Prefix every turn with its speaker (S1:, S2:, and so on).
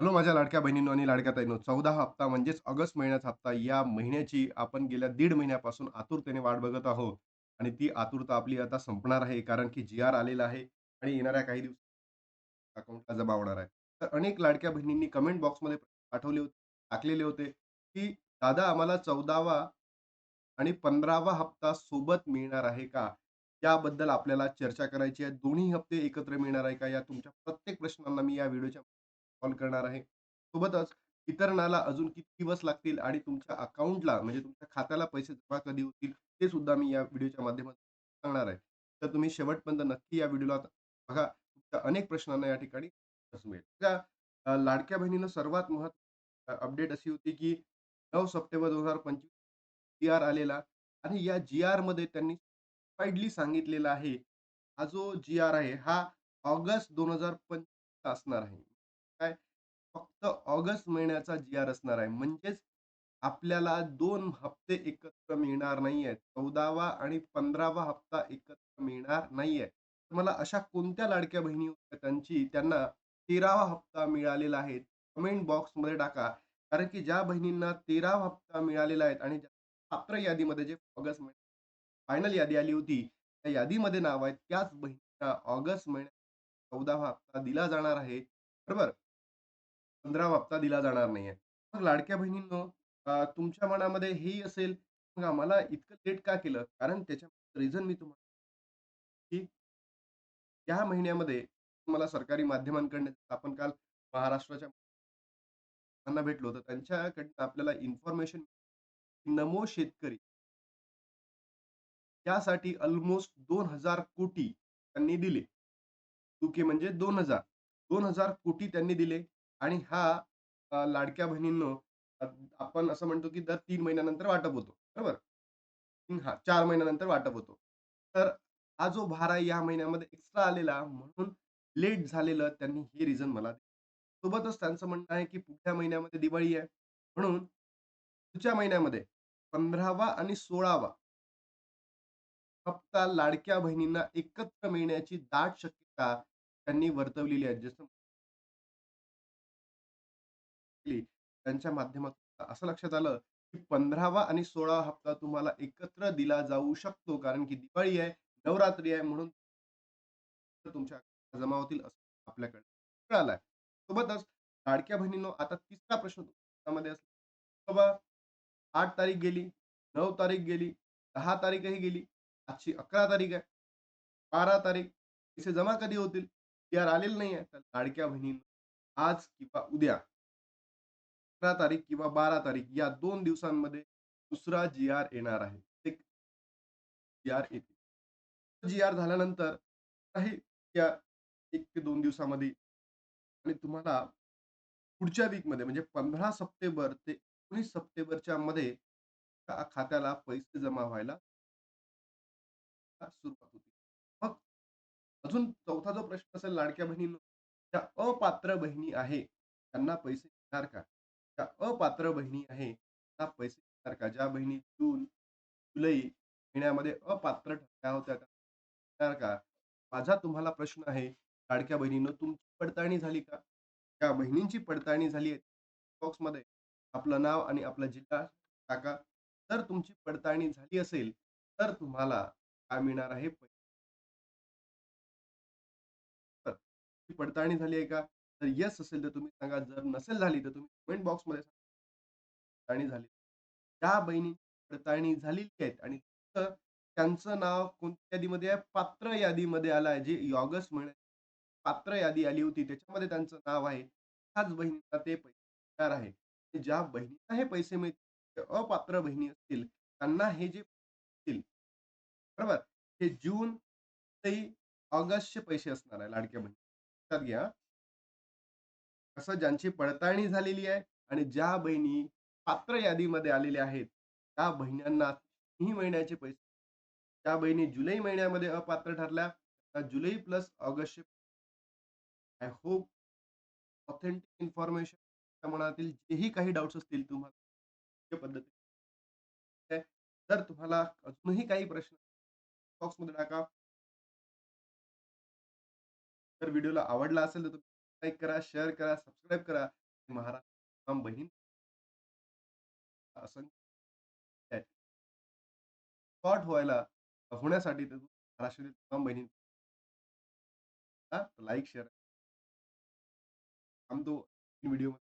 S1: Hello माझ्या लाडक्या बहिणींनो आणि लाडक्या ताईनो चौदा हप्ता म्हणजेच ऑगस्ट महिन्याचा हप्ता या महिन्याची आपण गेल्या दीड महिन्यापासून आतुरतेने वाट बघत आहोत आणि ती आतुरता आपली आता संपणार आहे. कारण की जी-आर आलेला आहे आणि येणाऱ्या काही दिवसात अकाउंटला जमा होणार आहे. तर अनेक लाडक्या बहिणींनी कमेंट बॉक्समध्ये पाठवले होते, टाकलेले होते, की "दादा आम्हाला 14वा आणि 15वा हप्ता सोबत मिळणार आहे का? याबद्दल आपल्याला चर्चा करायची आहे. दोन्ही हप्ते एकत्र मिळणार आहे का? या तुमच्या प्रत्येक प्रश्नांना मी या व्हिडिओच्या कॉल करणार आहे. सोबतच वितरणाला अजून किती दिवस लागतील आणि तुमच्या अकाउंटला म्हणजे तुमच्या खात्याला पैसे जमा कधी होतील, ते सुद्धा मी या व्हिडिओच्या माध्यमातून सांगणार आहे. तर तुम्ही शेवटपर्यंत नक्की या व्हिडिओला बघा. तुमच्या अनेक प्रश्नांना या ठिकाणी त्या लाडक्या बहिणीनं सर्वात महत्त्व अपडेट अशी होती, की नऊ सप्टेंबर 2025 जी-आर आलेला आणि या जी आरमध्ये त्यांनी स्पष्टली सांगितलेला आहे, हा जो जी-आर आहे, हा ऑगस्ट 2025 असणार आहे. काय? फक्त ऑगस्ट महिन्याचा जी-आर असणार आहे. म्हणजेच आपल्याला दोन हप्ते एकत्र मिळणार नाहीयेत. 14वा आणि 15वा हप्ता एकत्र मिळणार नाहीये. मला अशा कोणत्या लाडक्या बहिणी होत्या त्यांची त्यांना 13वा हप्ता मिळालेला आहे? कमेंट बॉक्समध्ये टाका. कारण की ज्या बहिणींना 13वा हप्ता मिळालेला आहे आणि पात्र यादीमध्ये जे ऑगस्ट महिन्यात फायनल यादी आली होती, त्या यादीमध्ये नाव आहेत, त्याच बहिणींना ऑगस्ट महिन्यात 14वा हप्ता दिला जाणार आहे. बरोबर? 15वा हप्ता दिला जाणार नाहीये. मग लाडक्या बहिणींनो, अ, तुमच्या मनामध्ये हेही असेल, मग आम्हाला इतकं लेट का केलं? कारण त्याच्या रिझन मी तुम्हाला की या महिन्यामध्ये तुम्हाला सरकारी माध्यमांकडनं आपण काल महाराष्ट्राच्या त्यांना भेटलो, तर त्यांच्याकडनं आपल्याला इन्फॉर्मेशन नमो शेतकरी यासाठी अल्मोस्ट 2,000 कोटी त्यांनी दिले. टुके म्हणजे 2,000. 2,000 कोटी त्यांनी दिले आणि हा अ, लाडक्या बहिणींनो अ, आपण असं म्हणतो की दर 3 महिन्यानंतर वाटप होतो. बरोबर? हं, हां, 4 महिन्यानंतर वाटप होतो. तर हा जो भार आहे या महिन्यामध्ये एक्स्ट्रा आलेला म्हणून लेट झालेलं त्यांनी हे रिझन मला दिलं. सोबतच त्यांचं म्हणणं आहे की पुढच्या महिन्यामध्ये दिवाळी आहे. म्हणून पुढच्या महिन्यामध्ये 15वा आणि 16वा हप्ता लाडक्या बहिणींना एकत्र मिळण्याची दाट शक्यता त्यांनी वर्तवलेली आहे. जसं त्यांच्या माध्यमातून असं लक्षात आलं, की 15वा आणि 16वा हप्ता तुम्हाला एकत्र दिला जाऊ शकतो. कारण की दिवाळी आहे, नवरात्री आहे म्हणून तुमच्या जमा होतील असं आपल्याकडे कळालं सोबतच लाडक्या बहिणींनो आता तिसरा प्रश्न बाबा आठ तारीख गेली, नऊ तारीख गेली, दहा तारीखही गेली, आजची 11 तारीख आहे. 12 तारीख पैसे जमा कधी होतील? जी-आर आलेलं नाहीये. तर लाडक्या बहिणी आज किंवा उद्या 11 तारीख किंवा 12 तारीख या दोन दिवसांमध्ये दुसरा जी-आर येणार आहे. जी-आर येते जी-आर झाल्यानंतर काही त्या एक ते दोन दिवसामध्ये आणि तुम्हाला पुढच्या वीकमध्ये म्हणजे 15 सप्टेंबर ते 19 सप्टेंबरच्या मध्ये खात्याला पैसे जमा व्हायला सुरुवात होती. मग अजून चौथा जो प्रश्न असेल लाडक्या बहिणी त्या अपात्र बहिणी आहे, त्यांना पैसे येणार का? ज्या अपात्र बहिणी आहे, त्यांना पैसे मिळणार का? ज्या बहिणी जून, जुलै महिन्यामध्ये अपात्र ठरल्या होत्या, त्या का? माझा तुम्हाला प्रश्न आहे, लाडक्या बहिणीनं तुमची पडताळणी झाली का? त्या बहिणींची पडताळणी झाली आहे, बॉक्समध्ये आपलं नाव आणि आपला जिल्हा टाका. जर तुमची पडताळणी झाली असेल, तर तुम्हाला काय मिळणार आहे? तर ती पडताळणी झाली आहे का? तर येस असेल तर तुम्ही सांगा. जर नसेल झाली तर तुम्ही कमेंट बॉक्समध्ये पडताळणी झाली. त्या बहिणी पडताळणी झालेली आहेत आणि त्यांचं नाव कोणत्या यादीमध्ये आहे? पात्र यादीमध्ये आलं आहे. जे ऑगस्ट महिन्यात पात्र यादी आली होती त्याच्यामध्ये त्यांचं नाव आहे. त्याच बहिणीला ते पैसे आहे. ज्या बहिणीला हे पैसे मिळतील, अपात्र बहिणी असतील, त्यांना हे जे बरोबर? हे जून, ते ऑगस्टचे पैसे असणार आहे लाडक्या बहिणी. लक्षात घ्या. असं ज्यांची पडताळणी झालेली आहे आणि ज्या बहिणी पात्र यादीमध्ये आलेल्या आहेत, त्या बहिणींना तिन्ही महिन्याचे पैसे त्या बहिणी जुलै महिन्यामध्ये अपात्र ठरल्या, जुलै प्लस ऑगस्टचे आय होप ऑथेंटिक इन्फॉर्मेशन त्या मनातील जेही काही डाउट्स असतील तुम्हाला पद्धती जर तुम्हाला अजूनही काही प्रश्न बॉक्समध्ये टाका. तर व्हिडिओला आवडला असेल तर तुम्ही लाईक करा, शेअर करा, सबस्क्राईब करा. महाराष्ट्र बहीण. असंख्य आहेत. स्पॉट व्हायला होण्यासाठी तर महाराष्ट्रातील तमाम बहिणी लाईक शेअर थांबतो. व्हिडिओ